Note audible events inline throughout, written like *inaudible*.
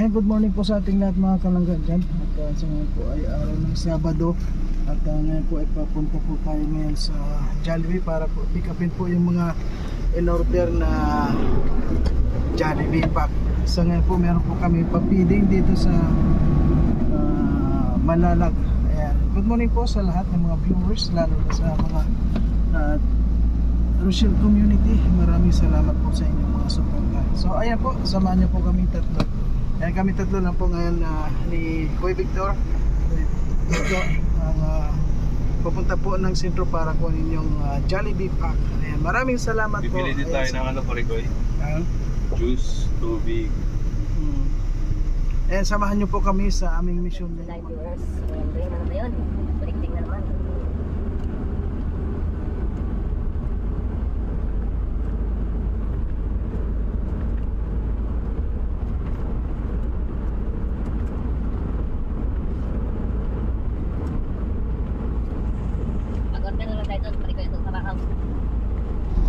Ay, good morning po sa ating lahat mga kalanggan dyan. At uh, sa ngayon po ay araw ng Sabado. At uh, ngayon po ay papunta po tayo ngayon sa Jollibee para po pick upin po yung mga in-order na Jollibee pack. Sa ngayon po meron po kami papiding dito sa uh, Malalag. Ayan. Good morning po sa lahat ng mga viewers, lalo na sa mga uh, Rochelle community. Maraming salamat po sa inyong mga suporta. So ayan po, samahan niyo po kami tatlo. Ayan kami tatlo lang po ngayon na ni Boy Victor. Ito ang uh, pupunta po ng sentro para kunin yung uh, Jollibee pack. Ayan, maraming salamat po. Bibili din tayo sa- ng ano, Parigoy. Ah, Juice, tubig. hmm. Ayan, samahan niyo po kami sa aming mission. live viewers. Remembering na naman yun. Predicting na naman. Pag-order na lang tayo doon. Balik ko itong kabahaw.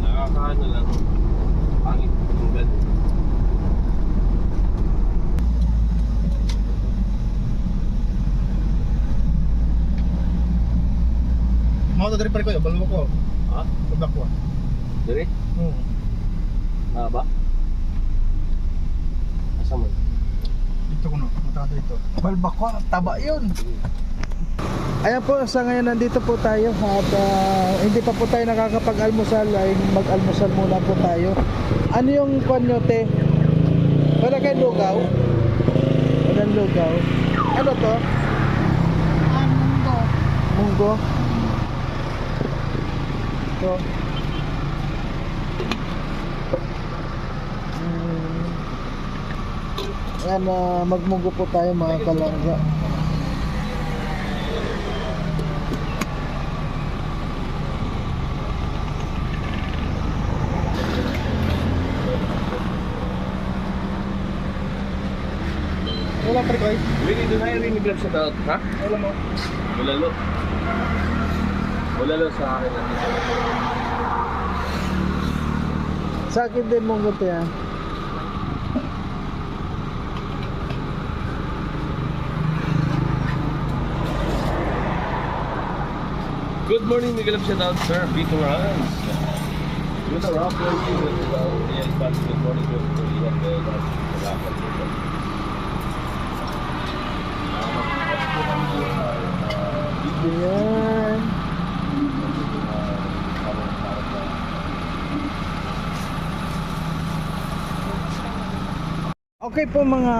Nakakaano lang. Pangit tunggal. Mga to diri pa ko, balmo ko. Ha? Tabak ko. Dari? Hmm. Ah, ba? Asa mo? Dito ko no, mata dito. Balbako, taba 'yun. Ayan po, sa ngayon nandito po tayo at ah, hindi pa po tayo nakakapag-almusal ay mag-almusal muna po tayo. Ano yung kwan nyo, te? Wala kayong lugaw? Walang lugaw. Ano to? Munggo. Munggo? Ito. Mm. Ayan, ah, magmunggo po tayo mga kalangga. Wala pa rin Bibili doon tayo rin grab sa tao. Ha? Wala mo. Wala lo. Wala lo sa akin. Sa akin din munggo to yan. Good morning, Miguel of Shoutout, sir. Vito Rans. Good morning, Yeah, but good morning to to you and the last Yan. Okay po mga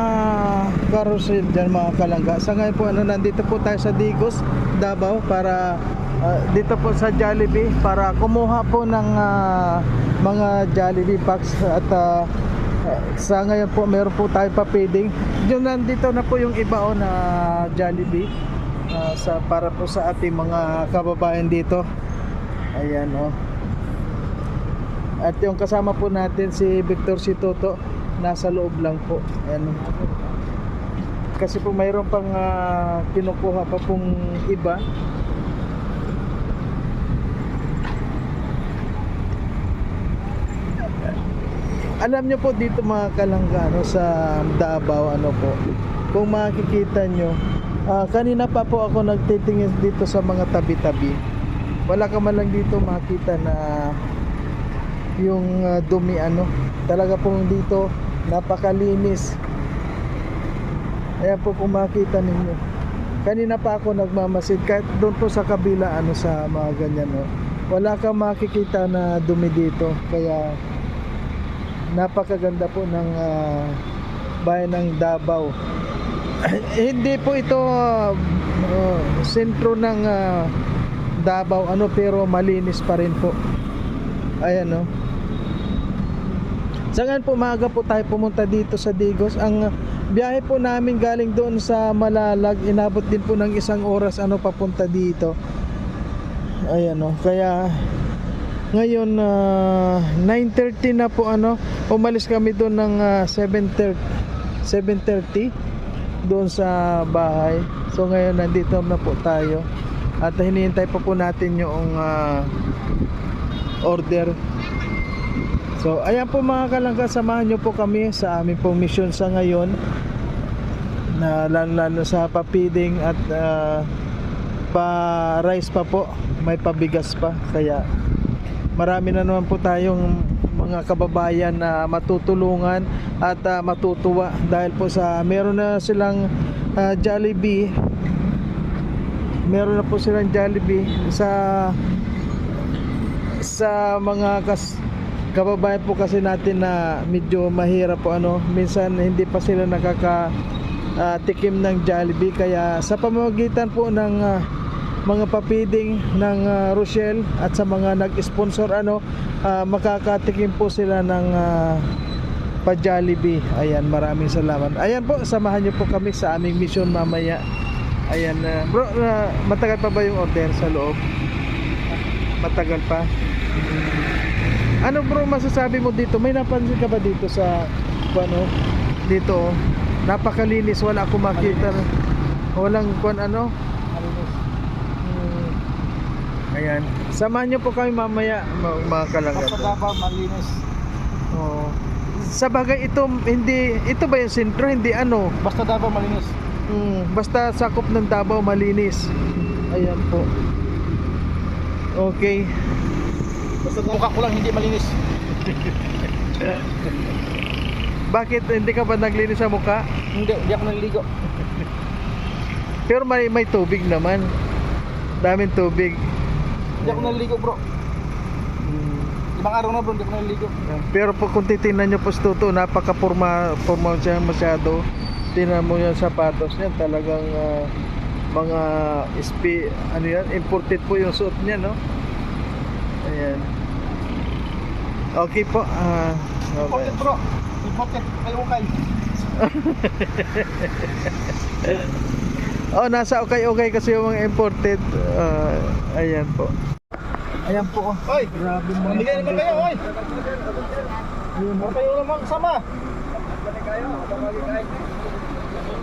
carousel dyan mga kalangga. Sa ngayon po ano, nandito po tayo sa Digos, Davao para ah, dito po sa Jollibee para kumuha po ng ah, mga Jollibee packs at ah, sa ngayon po meron po tayo papiling. Yung nandito na po yung iba o na Jollibee ah, sa para po sa ating mga kababayan dito. Ayan oh. At yung kasama po natin si Victor Situto nasa loob lang po. Ayan. Kasi po mayroon pang ah, kinukuha pa pong iba. Alam nyo po dito mga kalanggano sa Davao ano po. Kung makikita nyo, ah, kanina pa po ako nagtitingin dito sa mga tabi-tabi. Wala ka man lang dito makita na yung ah, dumi ano talaga pong dito napakalinis. Ayan po kung makita ninyo. Kanina pa ako nagmamasid. Kahit doon po sa kabila ano sa mga ganyan no? Wala kang makikita na dumi dito. Kaya napakaganda po ng ah, bayan ng Davao. *clears throat* Hindi po ito oh, sentro ng ah, Davao ano pero malinis pa rin po. Ayan no sa ngayon po maaga po tayo pumunta dito sa Digos. Ang biyahe po namin galing doon sa Malalag, inabot din po ng isang oras ano papunta dito. Ayan o. Kaya ngayon uh, 9.30 na po ano, umalis kami doon ng uh, 7.30 7.30 doon sa bahay. So ngayon nandito na po tayo. At hinihintay pa po natin yung uh, order So, ayan po mga kalangga, samahan nyo po kami sa aming pong mission sa ngayon. na lalo, lalo sa papiding at ah, pa rice pa po may pabigas pa kaya marami na naman po tayong mga kababayan na matutulungan at ah, matutuwa dahil po sa meron na silang ah, Jollibee meron na po silang Jollibee sa sa mga kas kababayan po kasi natin na medyo mahirap po ano. Minsan hindi pa sila nakaka ah, tikim ng Jollibee. Kaya sa pamamagitan po ng ah, mga papiding ng ah, Rochelle at sa mga nag-sponsor ano ah, makakatikim po sila ng ah, pa Jollibee ayan maraming salamat. Ayan po samahan niyo po kami sa aming mission mamaya. Ayan ah, bro ah, matagal pa ba yung order sa loob? Matagal pa ano bro masasabi mo dito? May napansin ka ba dito sa ano dito? Napakalinis, wala akong makita. Walang kwan ano? Hmm. Ayan. Samahan niyo po kami mamaya ma- mga kalanggat. Davao malinis. Oo. Sa bagay ito hindi ito ba yung sentro hindi ano? Basta Davao malinis. Hmm, basta sakop ng Davao malinis. Ayan po. Okay. Mukha ko lang hindi malinis. *laughs* Bakit hindi ka ba naglinis sa mukha? Hindi, hindi ako naliligo. Pero may may tubig naman. Daming tubig. Hindi ako naliligo bro. Ibang araw na bro, hindi ako naliligo. Pero pag kung titingnan nyo po sa totoo, napaka-forma formal siya masyado. Tingnan mo yung sapatos niya, talagang ah, mga sp ano yan, imported po yung suot niya, no? Ayan. Okay po. ah okay. Imported bro. Imported. Kayo ukay. *laughs* Oh, nasa okay-okay kasi yung mga imported. ah, ayan po. Ayan po. oh. Oy! Grabe mo. Mamigay naman kayo, oy! Para kayo naman kasama.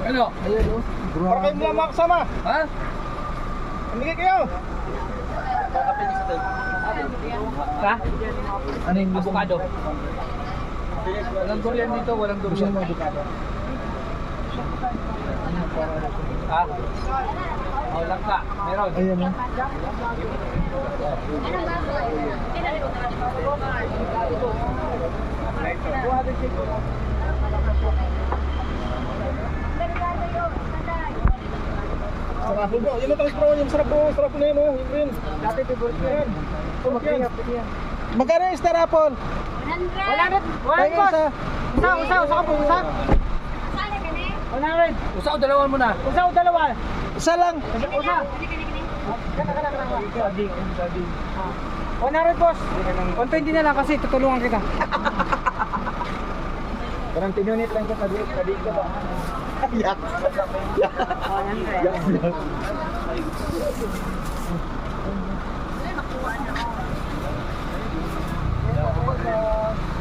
Ano? Ayan oh. Para kayo naman kasama. Ha? Mamigay kayo. Ha? Ano yung avocado? Walang durian dito, walang durian. Ha? Oh, langka. Meron. Ayan oh. Sarap bro. Yun ang talis bro. Yung sarap bro. Sarap na yun oh. Yung green. Dati favorite ko yan. Oh. Magkano yung star apple? Wala na. Tayo isa. Usa, usa, usa ka po. Usa. Wala rin. Usa o dalawan mo na. Usa o dalawa. Isa lang. Usa. Kana, kana, kana. Sabing, sabing. 100 boss. 120 na lang kasi tutulungan kita. *laughs* Parang tinunit lang kita dito. Ko ba? Yak.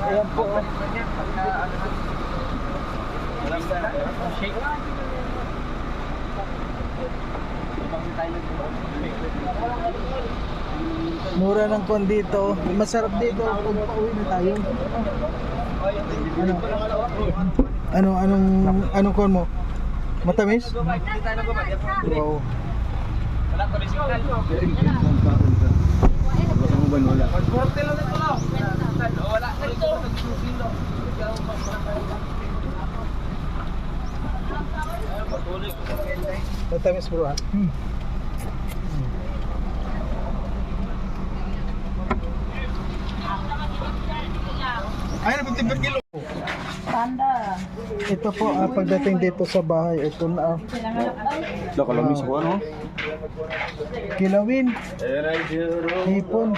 Ayan po. oh. Mura ng kwan dito. Masarap dito kung pauwi na tayo. Ano? Ano anong anong kwan mo? Matamis? Wow. Matamis bro ah. Ay, nabunting kilo. Ito po ah, pagdating dito sa bahay, ito na ah. Nakalamis ko ano? Kilawin, hipon.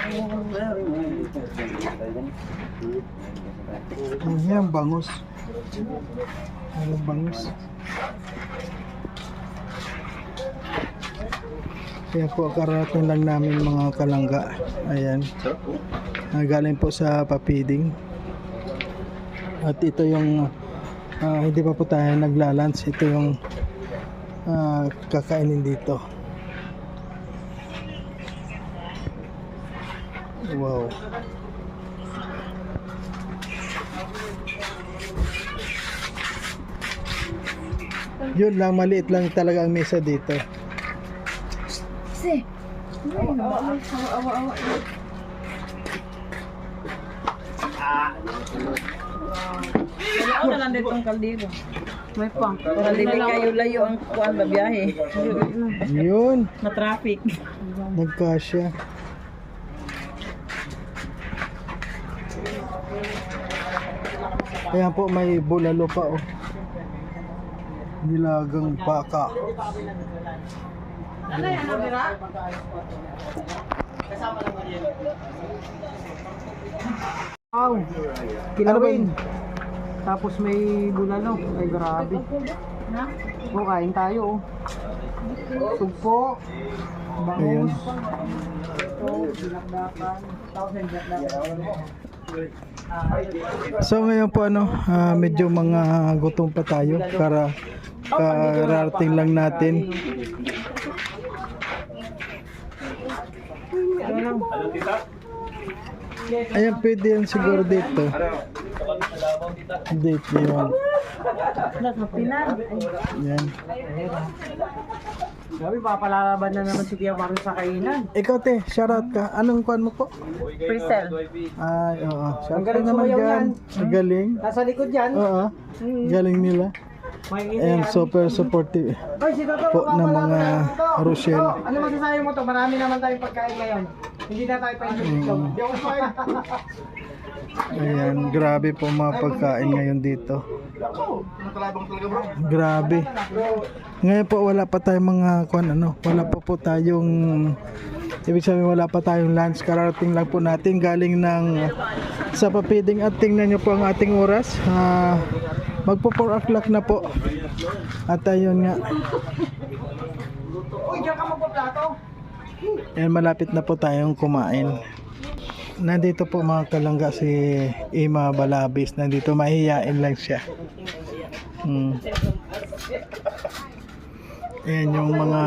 Yan, bangus. Ano bangus? Kaya po karating lang namin mga kalangga. Ayan. Ah, galing po sa papiding. At ito yung ah, hindi pa po tayo naglalunch. Ito yung ah, kakainin dito. Wow. Yun lang, maliit lang talaga ang mesa dito. Si. Ako na lang dito ang kaldero. May pang. Para hindi kayo layo ang kuan ba biyahe. Yun, Na traffic. nagkasya. Ayan po, may bulalo pa oh. Nilagang baka. Ano yan? Ano dira? Wow. Kilawin. Tapos may bulalo. Ay, grabe. O, kain tayo, oh. Sugpo. Ayan. Bangus. So ngayon po ano, ah, medyo mga gutom pa tayo para kararating lang natin. Ayan, pwede yan siguro dito. Dito yun. Pinan. Yan. Grabe, papalalaban na naman si Tia Maro sa kainan. Ikaw te, shoutout ka. Anong kwan mo po? Presel. Ay, oo. Ang Shoutout galing naman sumayaw dyan. yan. Ang galing. Nasa likod yan. Oo. Galing nila. Ayan, yan. super supportive. Oy, si po ng mga na Toto. Rochelle. Ano masasabi mo to? Marami naman tayong pagkain ngayon. Hindi na tayo pa-introduction. Mm. Di ako smile. Ayan, grabe po mga pagkain ngayon dito. Grabe. Ngayon po wala pa tayong mga kwan ano, wala pa po tayong ibig sabihin wala pa tayong lunch. Kararating lang po natin galing ng sa papiding at tingnan nyo po ang ating oras. Ah, magpo 4 o'clock na po. At ayun nga, Uy, diyan ka magpaplato. Ayan, malapit na po tayong kumain. Nandito po mga kalangga si Ima Balabis. Nandito mahihiyain lang siya. Hmm. Ayan yung mga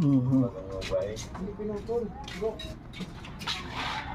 Mhm.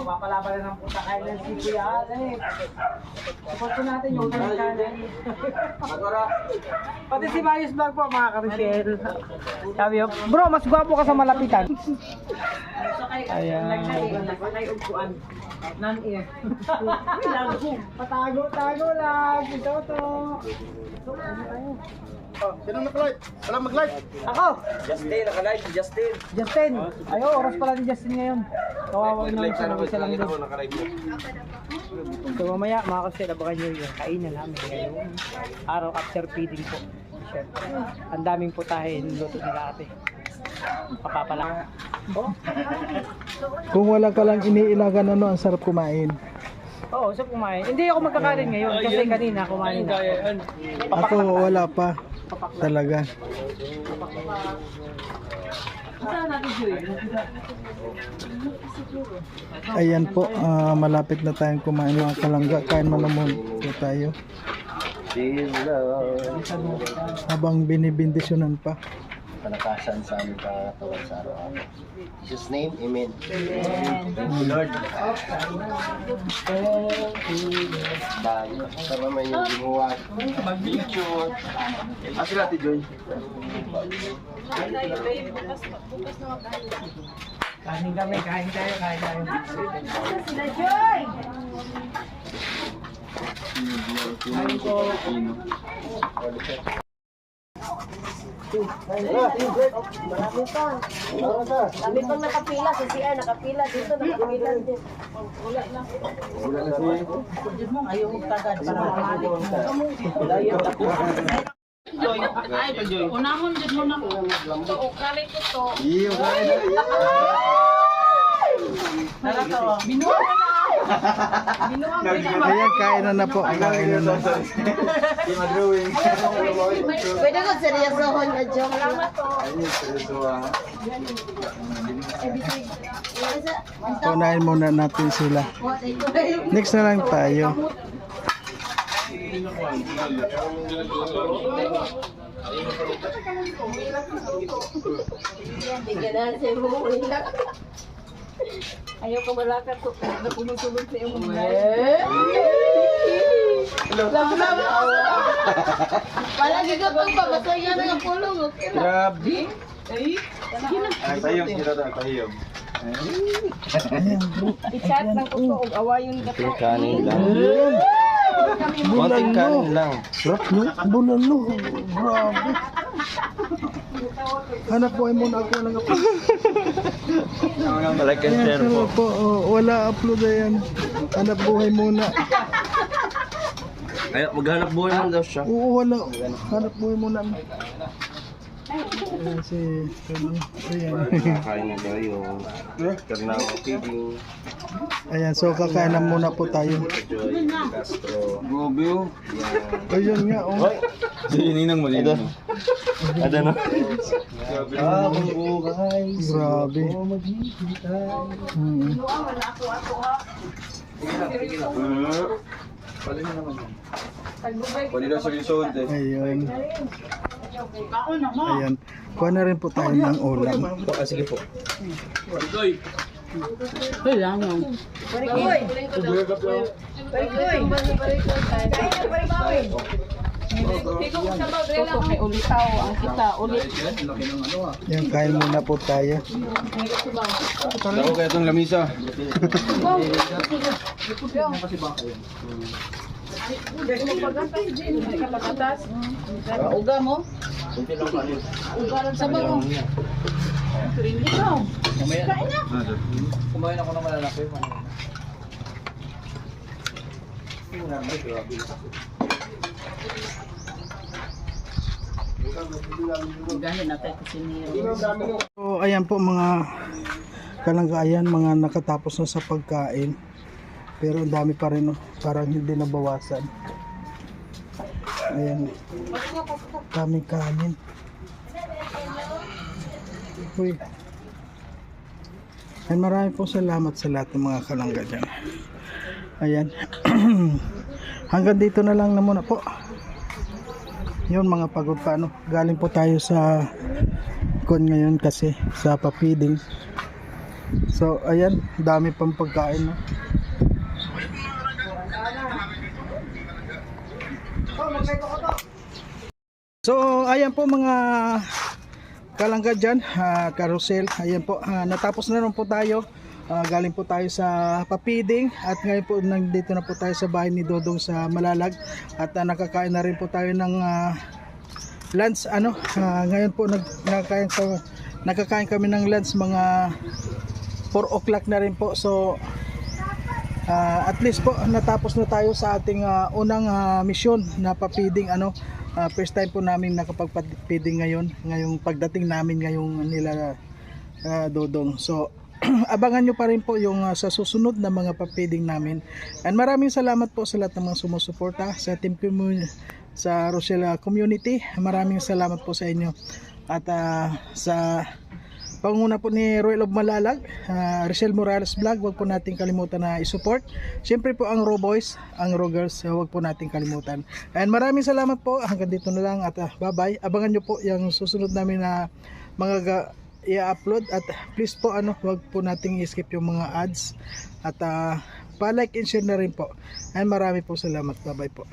Mapapalaban na ng puta kain ng si Kuya Ale. Support ko natin yung utang kanan. Pati si Mayos Vlog po mga ka-Michelle. Sabi ko, bro, mas gwapo ka sa malapitan. Ayan. Nagkakay og kuan. Nan-ear. Lago. Patago, tago lang. Ito to. Sino nag-light? Wala mag-light? Ako, Justin, nakalive si Justin. Justin. Ayo, oras pala ni Justin ngayon. Kawawa naman siya. Isa lang doon. So mamaya mga kasi abangan nyo yung kainan namin ngayon. Araw after feeding po. Siyempre. Ang daming putahin luto nila ate. Papapala. Oh, *laughs* Kung wala ka lang iniilagan ano, ang sarap kumain. Oo, so kumain. Hindi ako magkakain ngayon kasi kanina kumain na. Ako wala pa. Talaga. Ayan po, ah, malapit na tayong kumain mga kalangga. Kain mo naman po tayo. Habang binibindisyonan pa. Kalakasan sa aming katawan sa araw-araw. In Jesus name, Amen. Thank you, Lord. Bayo. Sa naman yung ginuwa. Mag-picture. Ah, sila, Ate Joy. Kain kami, kain tayo, kain tayo. Kami pang nakapila sa CR, nakapila dito, nakapila dito. Ayaw mo tagad mamalik mo. Ay, unamon dyan mo na. To, ukali ko to. Iyo, kaya Naratawa. Binuha ka na ako. Ayan, kainan na po. Kainan na. Di madrawing. Pwede ko seryosohon na joke. Salamat po. Unahin muna natin sila. Next na lang tayo. Ayaw ko malakad ko. Napunod-tulog sa iyong mga. Palagi ka pang pamasaya na yung pulong. Grabe. Ay, tahiyom sila na, tahiyom. I-chat lang ko to. og Awayon ka to. Kanin lang. Konting kanin lang. Sarap no? Bulalo. Grabe. Hanap po ay muna ako lang ako. Like and share po. po, oh, wala upload na yan. Hanap buhay muna. Ay, maghanap buhay man daw siya. Oo, wala. Hanap buhay muna. Ayan si... ano, Ayan. Kain na tayo. Karnang feeding. Ayan, so kakain na muna po tayo. Joy Castro. Gobyo. Ayun nga, oh. Sininang mali. Ito. Ada no? Ah, bumbu guys. Grabe. Mm. Pwede na sa lisod eh. Ayun. Ayan. Kuha na rin po tayo ng ulam. Ah, sige po. Toto kay ulitaw ang kita ulit. Yan, kain muna po tayo. Ako kaya itong lamisa. Uga mo. Sa bago. Ikaw. Kumain ako ng malalaki. So, ayan po mga kalangkayan, mga nakatapos na sa pagkain. Pero ang dami pa rin, oh. parang hindi nabawasan. Ayan. Daming kanin. Uy. Ay marami po salamat sa lahat ng mga kalangga dyan. Ayan. *clears throat* Hanggang dito na lang na muna po. Yun mga pagod pa ano. Galing po tayo sa kon ngayon kasi sa papiding. So ayan, dami pang pagkain no. So ayan po mga kalangga dyan, ah, carousel, ayan po, ah, natapos na rin po tayo. Ah, galing po tayo sa papiding at ngayon po nandito na po tayo sa bahay ni Dodong sa Malalag. At ah, nakakain na rin po tayo ng ah, lunch ano ah, ngayon po nag, nakakain, ko- nakakain kami ng lunch mga 4 o'clock na rin po. So ah, at least po natapos na tayo sa ating ah, unang ah, misyon na papiding ano Ah, first time po namin nakapagpapiding ngayon ngayong pagdating namin ngayong nila ah, Dodong. So *clears throat* abangan nyo pa rin po yung ah, sa susunod na mga papiding namin. And maraming salamat po sa lahat ng mga sumusuporta sa team commu- sa Rosella community. Maraming salamat po sa inyo. At ah, sa panguna po ni Royal of Malalag ah, Richelle Morales Vlog wag po nating kalimutan na i-support. Syempre po ang Raw Boys ang Raw Girls ah, wag po nating kalimutan. And maraming salamat po. Hanggang dito na lang at ah, bye bye abangan nyo po yung susunod namin na mga ga- i-upload. At please po ano wag po nating i-skip yung mga ads. At ah, pa-like and share na rin po. And marami po salamat. Bye bye po